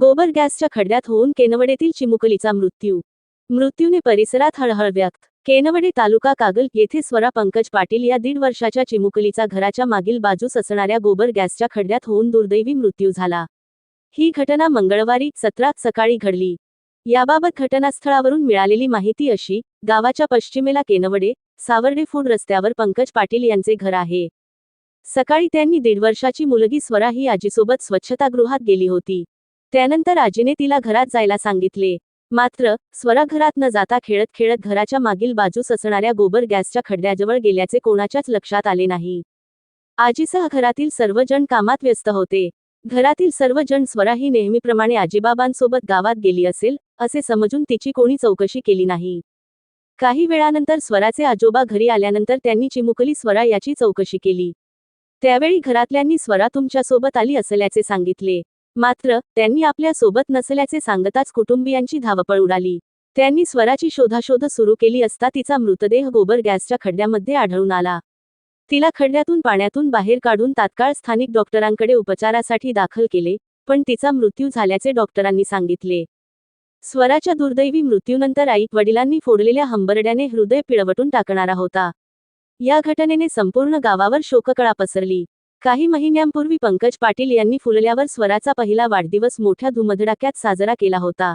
गोबर गॅसच्या खड्ड्यात होऊन केनवडेतील चिमुकलीचा मृत्यू. मृत्यूने परिसरात हळहळ व्यक्त. केनवडे तालुका कागल येथे स्वरा पंकज पाटील या दीड वर्षाच्या चिमुकलीचा घराच्या मागील बाजूस असणाऱ्या गोबर गॅसच्या खड्ड्यात होऊन दुर्दैवी मृत्यू झाला. ही घटना मंगळवारी सतरात सकाळी घडली. याबाबत घटनास्थळावरून मिळालेली माहिती अशी गावाच्या पश्चिमेला केनवडे सावर्डे फूड रस्त्यावर पंकज पाटील यांचे घर आहे. सकाळी त्यांनी दीड वर्षाची मुलगी स्वरा ही आजीसोबत स्वच्छतागृहात गेली होती. त्यानंतर आजीने तिला घरात जायला सांगितले. मात्र स्वरा घरात न जाता खेळत खेळत घराच्या मागील बाजूस असणाऱ्या गोबर गॅसच्या खड्ड्याजवळ गेल्याचे कोणाच्याच लक्षात आले नाही. आजीसह घरातील सर्वजण कामात व्यस्त होते. घरातील सर्वजण स्वरा ही नेहमीप्रमाणे आजीबाबांसोबत गावात गेली असेल असे समजून तिची कोणी चौकशी केली नाही. काही वेळानंतर स्वराचे आजोबा घरी आल्यानंतर त्यांनी चिमुकली स्वरा याची चौकशी केली. त्यावेळी घरातल्यांनी स्वरा तुमच्यासोबत आली असल्याचे सांगितले. मात्र त्यांनी आपल्यासोबत नसल्याचे सांगताच कुटुंबियांची धावपळ उडाली. त्यांनी स्वराची शोधाशोध सुरू केली असता तिचा मृतदेह गोबर गॅसच्या खड्ड्यामध्ये आढळून आला. तिला खड्ड्यातून पाण्यातून बाहेर काढून तात्काळ स्थानिक डॉक्टरांकडे उपचारासाठी दाखल केले पण तिचा मृत्यू झाल्याचे डॉक्टरांनी सांगितले. स्वराच्या दुर्दैवी मृत्यूनंतर आई वडिलांनी फोडलेल्या हंबरड्याने हृदय पिळवटून टाकणारा होता. या घटनेने संपूर्ण गावावर शोककळा पसरली. काही महिन्यांपूर्वी पंकज पाटील यांनी फुलल्यावर स्वराचा पहिला वाढदिवस मोठ्या धुमधडाक्यात साजरा केला होता.